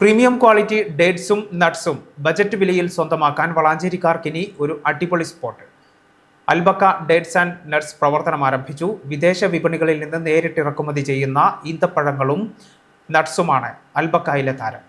Premium quality ഡേറ്റ്സും നട്ട്സും budget വിലയിൽ സ്വന്തമാക്കാൻ വളാഞ്ചേരിക്കാർക്കിനി ഒരു അടിപൊളി spot. Albaka dates and nuts പ്രവർത്തനം ആരംഭിച്ചു. വിദേശ വിപണികളിൽ നിന്ന് നേരിട്ട് ഇറക്കുമതി ചെയ്യുന്ന ഈന്തപ്പഴങ്ങളും നട്ട്സുമാണ് അൽബക്കയിലെ താരം.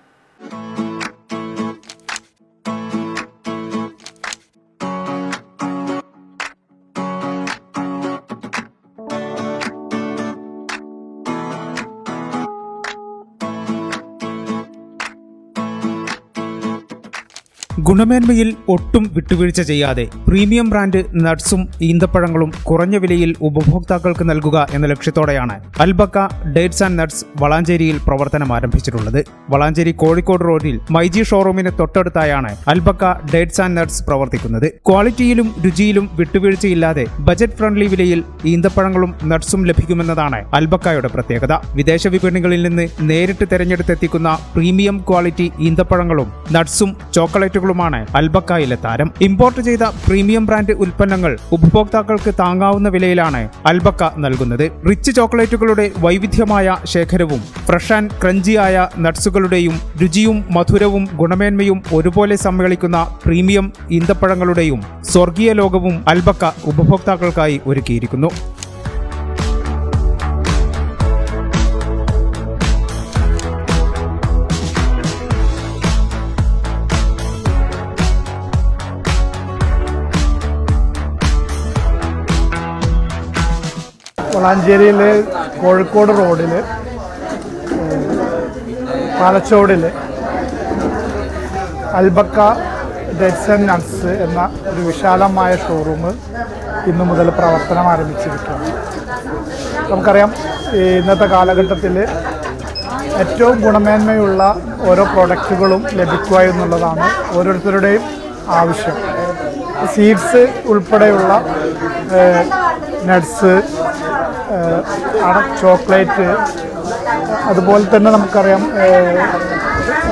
ഗുണമേന്മയിൽ ഒട്ടും വിട്ടുവീഴ്ച ചെയ്യാതെ പ്രീമിയം ബ്രാൻഡ് നട്ട്സും ഈന്തപ്പഴങ്ങളും കുറഞ്ഞ വിലയിൽ ഉപഭോക്താക്കൾക്ക് നൽകുക എന്ന ലക്ഷ്യത്തോടെയാണ് അൽബക്ക ഡേറ്റ്സ് ആൻഡ് നട്ട്സ് വളാഞ്ചേരിയിൽ പ്രവർത്തനം ആരംഭിച്ചിട്ടുള്ളത്. വളാഞ്ചേരി കോഴിക്കോട് റോഡിൽ മൈജി ഷോറൂമിന് തൊട്ടടുത്തായാണ് അൽബക്ക ഡേറ്റ്സ് ആൻഡ് നട്ട്സ് പ്രവർത്തിക്കുന്നത്. ക്വാളിറ്റിയിലും രുചിയിലും വിട്ടുവീഴ്ചയില്ലാതെ ബജറ്റ് ഫ്രണ്ട്ലി വിലയിൽ ഈന്തപ്പഴങ്ങളും നട്ട്സും ലഭിക്കുമെന്നതാണ് അൽബക്കയുടെ പ്രത്യേകത. വിദേശ വിപണികളിൽ നിന്ന് നേരിട്ട് തെരഞ്ഞെടുത്തെത്തിക്കുന്ന പ്രീമിയം ക്വാളിറ്റി ഈന്തപ്പഴങ്ങളും നട്ട്സും ചോക്ലേറ്റുകളുമാണ് അൽബക്കായിലെ താരം. ഇമ്പോർട്ട് ചെയ്ത പ്രീമിയം ബ്രാൻഡ് ഉൽപ്പന്നങ്ങൾ ഉപഭോക്താക്കൾക്ക് താങ്ങാവുന്ന വിലയിലാണ് അൽബക്ക നൽകുന്നത്. റിച്ച് ചോക്ലേറ്റുകളുടെ വൈവിധ്യമായ ശേഖരവും ഫ്രഷ് ആൻഡ് ക്രഞ്ചിയായ നട്ട്സുകളുടെയും രുചിയും മധുരവും ഗുണമേന്മയും ഒരുപോലെ സമ്മേളിക്കുന്ന പ്രീമിയം ഈന്തപ്പഴങ്ങളുടെയും സ്വർഗീയ ലോകവും അൽബക്ക ഉപഭോക്താക്കൾക്കായി ഒരുക്കിയിരിക്കുന്നു. വളാഞ്ചേരിയിൽ കോഴിക്കോട് റോഡിൽ പാലച്ചോടിൽ അൽബക്ക ഡെറ്റ്സ് ആൻഡ് നട്ട്സ് എന്ന ഒരു വിശാലമായ ഷോറൂം ഇന്നു മുതൽ പ്രവർത്തനം ആരംഭിച്ചിരിക്കുകയാണ്. നമുക്കറിയാം ഇന്നത്തെ കാലഘട്ടത്തിൽ ഏറ്റവും ഗുണമേന്മയുള്ള ഓരോ പ്രോഡക്റ്റുകളും ലഭിക്കുക എന്നുള്ളതാണ് ഓരോരുത്തരുടെയും ആവശ്യം. സീഡ്സ് ഉൾപ്പെടെയുള്ള നട്ട്സ് അട ചോക്ലേറ്റ് അതുപോലെ തന്നെ നമുക്കറിയാം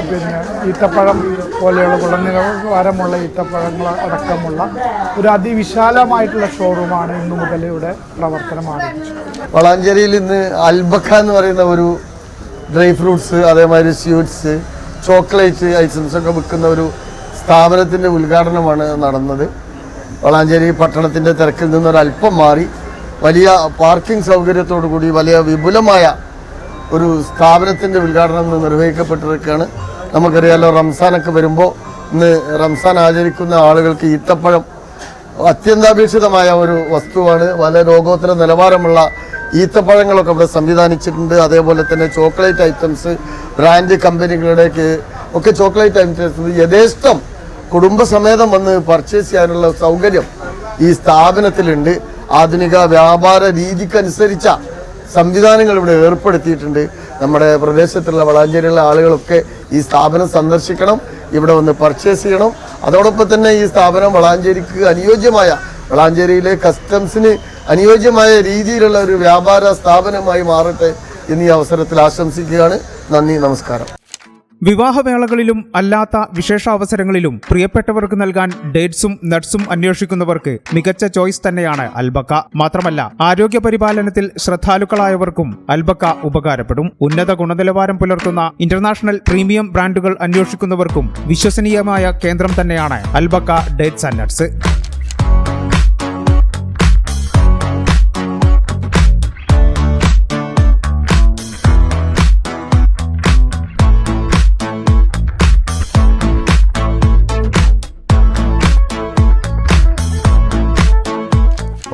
പിന്നെ ഈത്തപ്പഴം പോലെയുള്ള ഗുണനിലവാരമുള്ള ഈത്തപ്പഴങ്ങൾ അടക്കമുള്ള ഒരു അതിവിശാലമായിട്ടുള്ള ഷോറൂമാണ് ഇന്നു മുതൽ ഇവിടെ പ്രവർത്തനം ആരംഭിച്ചത്. വളാഞ്ചേരിയിൽ ഇന്ന് അൽബക്ക എന്ന് പറയുന്ന ഒരു ഡ്രൈ ഫ്രൂട്ട്സ് അതേമാതിരി സ്വീറ്റ്സ് ചോക്ലേറ്റ് ഐറ്റംസ് ഒക്കെ വിൽക്കുന്ന ഒരു സ്ഥാപനത്തിന്റെ ഉദ്ഘാടനമാണ് നടന്നത്. വളാഞ്ചേരി പട്ടണത്തിന്റെ തിരക്കിൽ നിന്നൊരല്പം മാറി. വലിയ പാർക്കിംഗ് സൗകര്യത്തോടു കൂടി വലിയ വിപുലമായ ഒരു സ്ഥാപനത്തിന്റെ ഉദ്ഘാടനം നിർവഹിക്കപ്പെട്ടിരിക്കുകയാണ്. നമുക്കറിയാലോ റംസാനൊക്കെ വരുമ്പോൾ ഇന്ന് റംസാൻ ആചരിക്കുന്ന ആളുകൾക്ക് ഈത്തപ്പഴം അത്യന്താപേക്ഷിതമായ ഒരു വസ്തുവാണ്. വളരെ രോഗോത്തര നിലവാരമുള്ള ഈത്തപ്പഴങ്ങളൊക്കെ ഇവിടെ സംവിധാനിച്ചിട്ടുണ്ട്. അതേപോലെ തന്നെ ചോക്ലേറ്റ് ഐറ്റംസ് ബ്രാൻഡ് കമ്പനികളുടെയൊക്കെ ഒക്കെ ചോക്ലേറ്റ് ഐറ്റംസ് യഥേഷ്ടം കുടുംബസമേതം വന്ന് പർച്ചേസ് ചെയ്യാനുള്ള സൗകര്യം ഈ സ്ഥാപനത്തിലുണ്ട്. ആധുനിക വ്യാപാര രീതിക്കനുസരിച്ച സംവിധാനങ്ങൾ ഇവിടെ ഏർപ്പെടുത്തിയിട്ടുണ്ട്. നമ്മുടെ പ്രദേശത്തുള്ള വളാഞ്ചേരിയിലെ ആളുകളൊക്കെ ഈ സ്ഥാപനം സന്ദർശിക്കണം ഇവിടെ വന്ന് പർച്ചേസ് ചെയ്യണം. അതോടൊപ്പം തന്നെ ഈ സ്ഥാപനം വളാഞ്ചേരിക്ക് അനുയോജ്യമായ വളാഞ്ചേരിയിലെ കസ്റ്റംസിന് അനുയോജ്യമായ രീതിയിലുള്ള ഒരു വ്യാപാര സ്ഥാപനമായി മാറട്ടെ എന്നീ അവസരത്തിൽ ആശംസിക്കുകയാണ്. നന്ദി നമസ്കാരം. വിവാഹവേളകളിലും അല്ലാത്ത വിശേഷാവസരങ്ങളിലും പ്രിയപ്പെട്ടവർക്ക് നൽകാൻ ഡേറ്റ്സും നട്ട്സും അന്വേഷിക്കുന്നവർക്ക് മികച്ച ചോയ്സ് തന്നെയാണ് അൽബക്ക. മാത്രമല്ല ആരോഗ്യ പരിപാലനത്തിൽ ശ്രദ്ധാലുക്കളായവർക്കും അൽബക്ക ഉപകാരപ്പെടും. ഉന്നത ഗുണനിലവാരം പുലർത്തുന്ന ഇന്റർനാഷണൽ പ്രീമിയം ബ്രാൻഡുകൾ അന്വേഷിക്കുന്നവർക്കും വിശ്വസനീയമായ കേന്ദ്രം തന്നെയാണ് Albaka dates and nuts.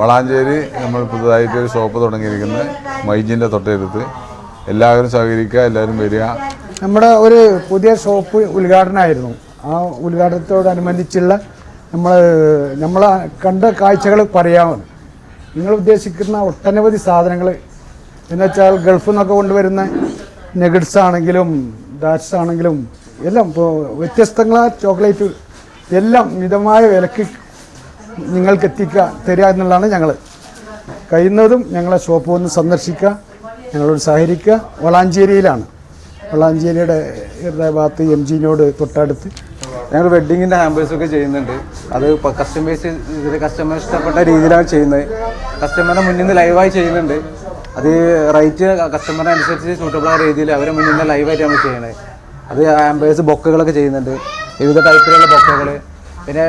Valanchery നമ്മൾ പുതുതായിട്ട് ഒരു ഷോപ്പ് തുടങ്ങിയിരിക്കുന്നത് മൈജിന്റെ തൊട്ടടുത്ത്. എല്ലാവരും സഹകരിക്കുക എല്ലാവരും വരിക. നമ്മുടെ ഒരു പുതിയ ഷോപ്പ് ഉദ്ഘാടനമായിരുന്നു. ആ ഉദ്ഘാടനത്തോടനുബന്ധിച്ചുള്ള നമ്മൾ നമ്മൾ കണ്ട കാഴ്ചകൾ പറയാമെന്ന് നിങ്ങൾ ഉദ്ദേശിക്കുന്ന ഒട്ടനവധി സാധനങ്ങൾ. എന്നുവെച്ചാൽ ഗൾഫിൽ നിന്നൊക്കെ കൊണ്ടുവരുന്ന നെഗഡ്സ് ആണെങ്കിലും ഡാറ്റ്സ് ആണെങ്കിലും എല്ലാം ഇപ്പോൾ വ്യത്യസ്തങ്ങളായ ചോക്ലേറ്റ് എല്ലാം മിതമായ വിലക്ക് നിങ്ങൾക്ക് എത്തിക്കുക തരിക എന്നുള്ളതാണ് ഞങ്ങൾ കഴിയുന്നതും ഞങ്ങളെ ഷോപ്പ് ഒന്ന് സന്ദർശിക്കുക ഞങ്ങളോട് സഹകരിക്കുക. വളാഞ്ചേരിയിലാണ്. വളാഞ്ചേരിയുടെ ഭാഗത്ത് എം ജിനോട് തൊട്ടടുത്ത്. ഞങ്ങൾ വെഡ്ഡിങ്ങിന്റെ ഹാമ്പേഴ്സൊക്കെ ചെയ്യുന്നുണ്ട്. അത് ഇപ്പോൾ കസ്റ്റമേഴ്സ് ഇതിൽ കസ്റ്റമർ ഇഷ്ടപ്പെട്ട രീതിയിലാണ് ചെയ്യുന്നത്. കസ്റ്റമറിനെ മുന്നിൽ നിന്ന് ലൈവായി ചെയ്യുന്നുണ്ട്. അത് റേറ്റ് കസ്റ്റമറിനെ അനുസരിച്ച് സൂട്ടബിൾ ആയ രീതിയിൽ അവരെ മുന്നിൽ നിന്ന് ലൈവായിട്ട് നമ്മൾ അത് ആംബേഴ്സ് ബൊക്കകളൊക്കെ ചെയ്യുന്നുണ്ട്. വിവിധ ടൈപ്പിലുള്ള ബൊക്കകൾ പിന്നെ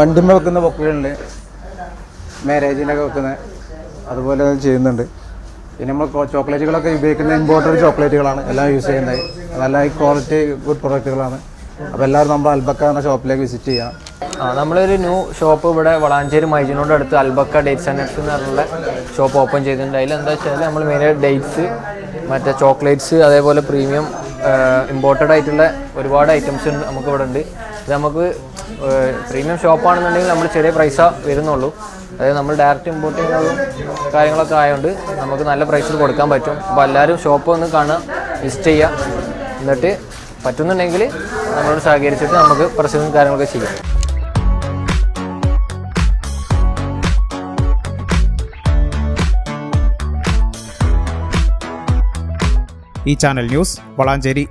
വണ്ടിമ വെക്കുന്ന ബൊക്കകളുണ്ട് മാരേജിനൊക്കെ വെക്കുന്ന. അതുപോലെ ചെയ്യുന്നുണ്ട്. പിന്നെ നമ്മൾ ചോക്ലേറ്റുകളൊക്കെ ഉപയോഗിക്കുന്ന ഇമ്പോർട്ടഡ് ചോക്ലേറ്റുകളാണ് എല്ലാം യൂസ് ചെയ്യുന്നത്. നല്ല ഹൈ ക്വാളിറ്റി ഗുഡ് പ്രൊഡക്റ്റുകളാണ് അപ്പോൾ എല്ലാവരും നമ്മൾ അൽബക്ക എന്ന ഷോപ്പിലേക്ക് വിസിറ്റ് ചെയ്യാം ആ നമ്മളൊരു ന്യൂ ഷോപ്പ് ഇവിടെ വളാഞ്ചേരി മൈജിനോട് അടുത്ത് അൽബക്ക ഡേറ്റ്സ് ആൻഡ് നട്ട്സ് എന്ന് പറഞ്ഞുള്ള ഷോപ്പ് ഓപ്പൺ ചെയ്തിട്ടുണ്ട്. അതിൽ എന്താ വെച്ചാൽ നമ്മൾ മെയിനായിട്ട് ഡേറ്റ്സ് മറ്റേ ചോക്ലേറ്റ്സ് അതേപോലെ പ്രീമിയം ഇമ്പോർട്ടഡ് ആയിട്ടുള്ള ഒരുപാട് ഐറ്റംസ് നമുക്ക് ഇവിടെ ഉണ്ട് ഇത് നമുക്ക് പ്രീമിയം ഷോപ്പാണെന്നുണ്ടെങ്കിൽ നമ്മൾ ചെറിയ പ്രൈസ വരുന്നുള്ളൂ. അതായത് നമ്മൾ ഡയറക്റ്റ് ഇമ്പോർട്ട് കാര്യങ്ങളൊക്കെ ആയതുകൊണ്ട് നമുക്ക് നല്ല പ്രൈസിൽ കൊടുക്കാൻ പറ്റും. അപ്പോൾ എല്ലാവരും ഷോപ്പ് ഒന്ന് കാണുക വിസിറ്റ് ചെയ്യുക എന്നിട്ട് പറ്റുന്നുണ്ടെങ്കിൽ നമ്മളോട് സഹകരിച്ചിട്ട് നമുക്ക് പ്രസിഡന്റ് കാര്യങ്ങളൊക്കെ ചെയ്യാം. ഈ ചാനൽ ന്യൂസ് വളാഞ്ചേരി.